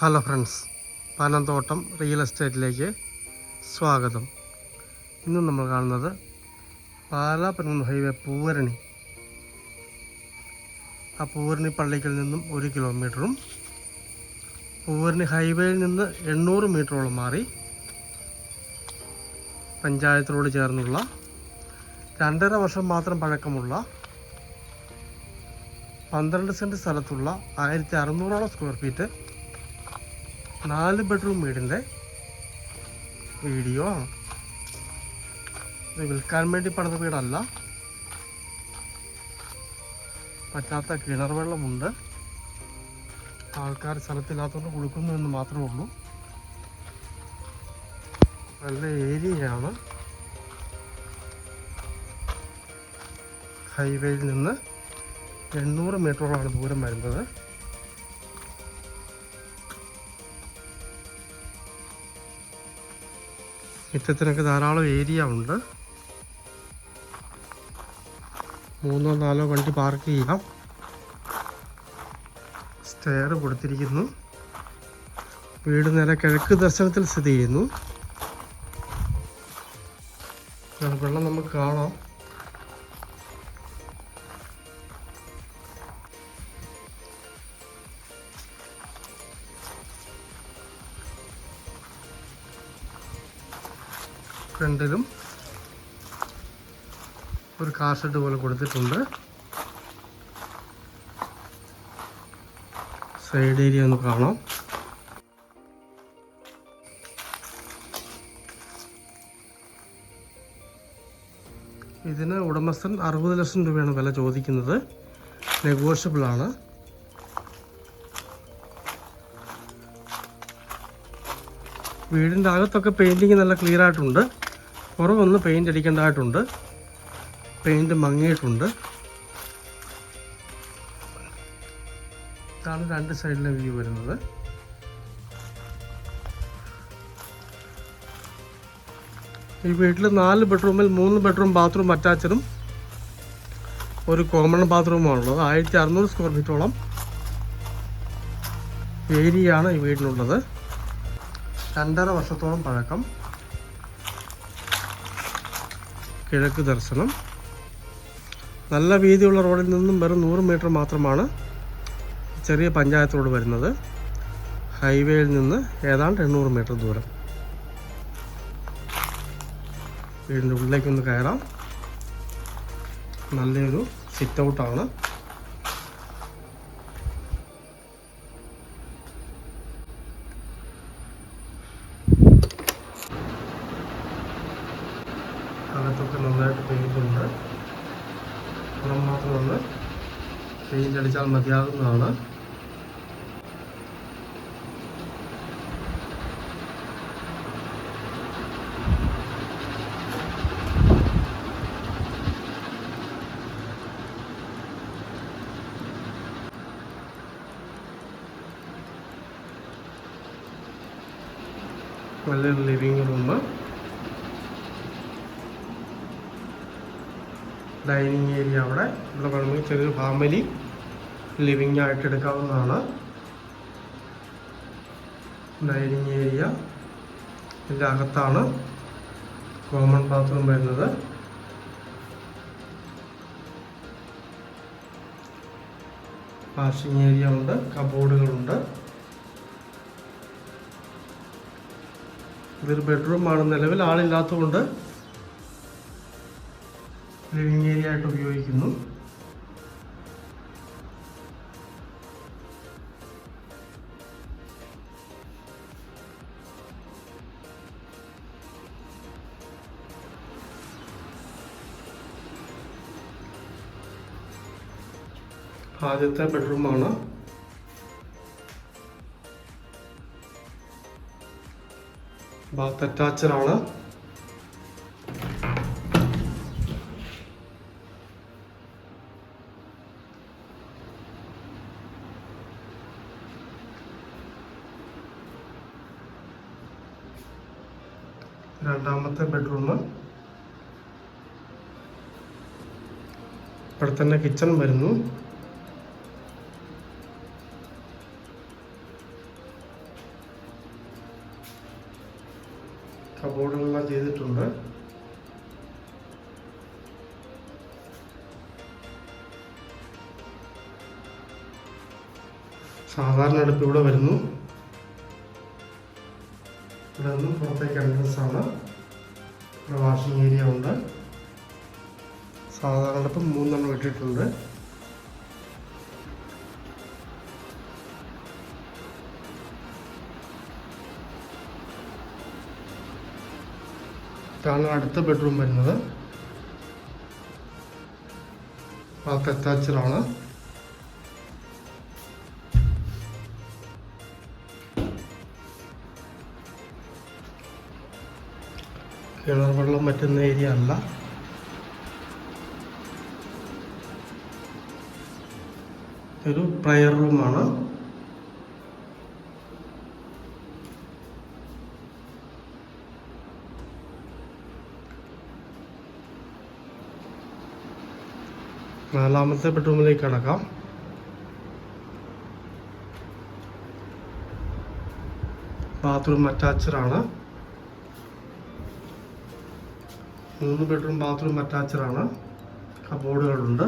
Hello friends Panamthottam real എസ്റ്റേറ്റിലേക്ക് സ്വാഗതം. ഇന്ന് നമ്മൾ കാണുന്നത് പാലാ ഹൈവേ പൂവരണി. ആ പൂവരണി പള്ളിക്കൽ നിന്നും ഒരു കിലോമീറ്ററും പൂവരണി ഹൈവേയിൽ നിന്ന് എണ്ണൂറ് മീറ്ററോളം മാറി പഞ്ചായത്തിനോട് ചേർന്നുള്ള രണ്ടര വർഷം മാത്രം പഴക്കമുള്ള പന്ത്രണ്ട് സെന്റ് സ്ഥലത്തുള്ള ആയിരത്തി അറുന്നൂറോളം സ്ക്വയർ ഫീറ്റ് നാല് ബെഡ്റൂം വീടിന്റെ വീഡിയോ. വിൽക്കാൻ വേണ്ടി പണിത വീടല്ല. പറ്റാത്ത കിണർ വെള്ളമുണ്ട്. ആൾക്കാർ സ്ഥലത്തില്ലാത്തതുകൊണ്ട് കൊടുക്കുന്നു എന്ന് മാത്രമേ ഉള്ളൂ. നല്ല ഏരിയയാണ്. ഹൈവേയിൽ നിന്ന് എണ്ണൂറ് മീറ്ററോളാണ് ദൂരം വരുന്നത്. മുറ്റത്തിനൊക്കെ ധാരാളം ഏരിയ ഉണ്ട്. മൂന്നോ നാലോ വണ്ടി പാർക്ക് ചെയ്യാം. സ്റ്റെയർ കൊടുത്തിരിക്കുന്നു. വീട് നേരെ കിഴക്ക് ദർശനത്തിൽ സ്ഥിതി ചെയ്യുന്നു. വെള്ളം നമുക്ക് കാണാം. ഫ്രണ്ടിലും ഒരു ഷെഡ് പോലെ കൊടുത്തിട്ടുണ്ട്. സൈഡ് ഏരിയ ഒന്ന് കാണാം. ഇതിന് ഉടമസ്ഥൻ അറുപത് ലക്ഷം രൂപയാണ് വില ചോദിക്കുന്നത്. നെഗോഷ്യബിൾ ആണ്. വീടിന്റെ അകത്തൊക്കെ പെയിന്റിങ് നല്ല ക്ലിയർ ആയിട്ടുണ്ട്. പുറമൊന്ന് പെയിന്റ് അടിക്കേണ്ടതായിട്ടുണ്ട്. പെയിന്റ് മങ്ങിയിട്ടുണ്ട്. ഇതാണ് രണ്ട് സൈഡിലെ വ്യൂ വരുന്നത്. ഈ വീട്ടിൽ നാല് ബെഡ്റൂമിൽ മൂന്ന് ബെഡ്റൂം ബാത്റൂം അറ്റാച്ചഡും ഒരു കോമൺ ബാത്റൂമാണുള്ളത് ആയിരത്തി അറുന്നൂറ് സ്ക്വയർ ഫീറ്റോളം ഏരിയയാണ് ഈ വീടിനുള്ളത് രണ്ടര വർഷത്തോളം പഴക്കം. കിഴക്ക് ദർശനം. നല്ല വീതിയുള്ള റോഡിൽ നിന്നും വെറും നൂറ് മീറ്റർ മാത്രമാണ് ചെറിയ പഞ്ചായത്ത് റോഡ് വരുന്നത്. ഹൈവേയിൽ നിന്ന് ഏതാണ്ട് എണ്ണൂറ് മീറ്റർ ദൂരം. വീടിന്റെ ഉള്ളിലേക്കൊന്ന് കയറാം. നല്ലൊരു സിറ്റ് ഔട്ടാണ് അകത്തൊക്കെ നന്നായിട്ട് പെയിന്റ് ഉണ്ട് പുറം മാത്രം ഒന്ന് പെയിന്റ് അടിച്ചാൽ മതിയാകുന്നതാണ്. നല്ലൊരു ലിവിങ് റൂം ഡൈനിങ് ഏരിയ അവിടെ. ഇവിടെ വേണമെങ്കിൽ ചെറിയൊരു ഫാമിലി ലിവിങ് ആയിട്ട് എടുക്കാവുന്നതാണ്. ഡൈനിങ് ഏരിയ ഇതിന്റെ അകത്താണ് കോമൺ ബാത്റൂം വരുന്നത്. വാഷിംഗ് ഏരിയ ഉണ്ട് കബോർഡുകളുണ്ട്. ഇതൊരു ബെഡ്റൂമാണ് നിലവിൽ ആളില്ലാത്തതുകൊണ്ട് ലിവിങ് ഏരിയ ആയിട്ട് ഉപയോഗിക്കുന്നു. ആദ്യത്തെ ബെഡ്റൂമാണ് ബാത്ത് അറ്റാച്ചഡ് ആണ്. രണ്ടാമത്തെ ബെഡ്റൂം ഇവിടെ തന്നെ കിച്ചൺ വരുന്നു. സാധാരണ അടുപ്പ് ഇവിടെ വരുന്നു. ഇവിടെ നിന്നും പുറത്തേക്ക് എൻട്രൻസ് ആണ് ഇവിടെ വാഷിംഗ് ഏരിയ ഉണ്ട്. സാധാരണ അടുപ്പ് മൂന്നെണ്ണം ഇട്ടിട്ടുണ്ട്. ഇതാണ് അടുത്ത ബെഡ്റൂം വരുന്നത്. ബാത്ത് അറ്റാച്ചഡാണ് കിണർ വെള്ളം പറ്റുന്ന ഏരിയ അല്ല. ഒരു പ്രയർ റൂമാണ്. നാലാമത്തെ ബെഡ്റൂമിലേക്ക് കടക്കാം. ബാത്റൂം അറ്റാച്ച്ഡ് ആണ് മൂന്ന് ബെഡ്റൂം ബാത്റൂം അറ്റാച്ച്ഡ് ആണ് കബോർഡുകളുണ്ട്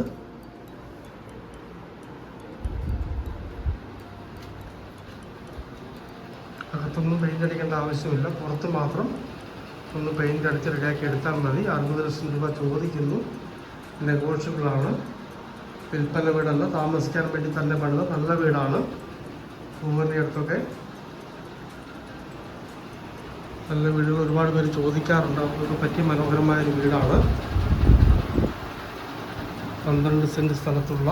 അകത്തൊന്നും പെയിന്റ് അടിക്കേണ്ട ആവശ്യമില്ല. പുറത്ത് മാത്രം ഒന്ന് പെയിന്റ് അടിച്ച് റെഡിയാക്കി എടുത്താൽ മതി. അറുപത് ലക്ഷം രൂപ ചോദിക്കുന്നു. നെഗോഷ്യബിളാണ് വിൽപ്പന വീടല്ല. താമസിക്കാൻ വേണ്ടി തന്നെ പണിത. നല്ല വീടാണ്. പൂവറിന്റെ അടുത്തൊക്കെ നല്ല വീടുകൾ ഒരുപാട് പേര് ചോദിക്കാറുണ്ട്. അവർക്കൊക്കെ പറ്റിയ മനോഹരമായ ഒരു വീടാണ്. പന്ത്രണ്ട് സെന്റ് സ്ഥലത്തുള്ള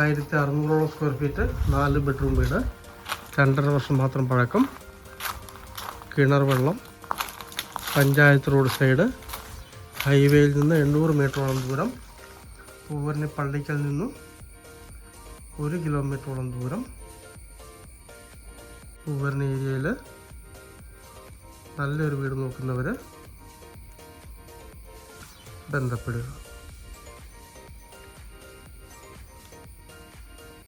ആയിരത്തി അറുന്നൂറോളം സ്ക്വയർ ഫീറ്റ് നാല് ബെഡ്റൂം വീട്. രണ്ടര വർഷം മാത്രം പഴക്കം. കിണർ വെള്ളം പഞ്ചായത്ത് റോഡ് സൈഡ് ഹൈവേയിൽ നിന്ന് എണ്ണൂറ് മീറ്ററോളം ദൂരം. പൂവറിന് പള്ളിക്കൽ നിന്നും ഒരു കിലോമീറ്ററോളം ദൂരം. പൂവറിന് ഏരിയയിൽ നല്ലൊരു വീട് നോക്കുന്നവർ ബന്ധപ്പെടുക.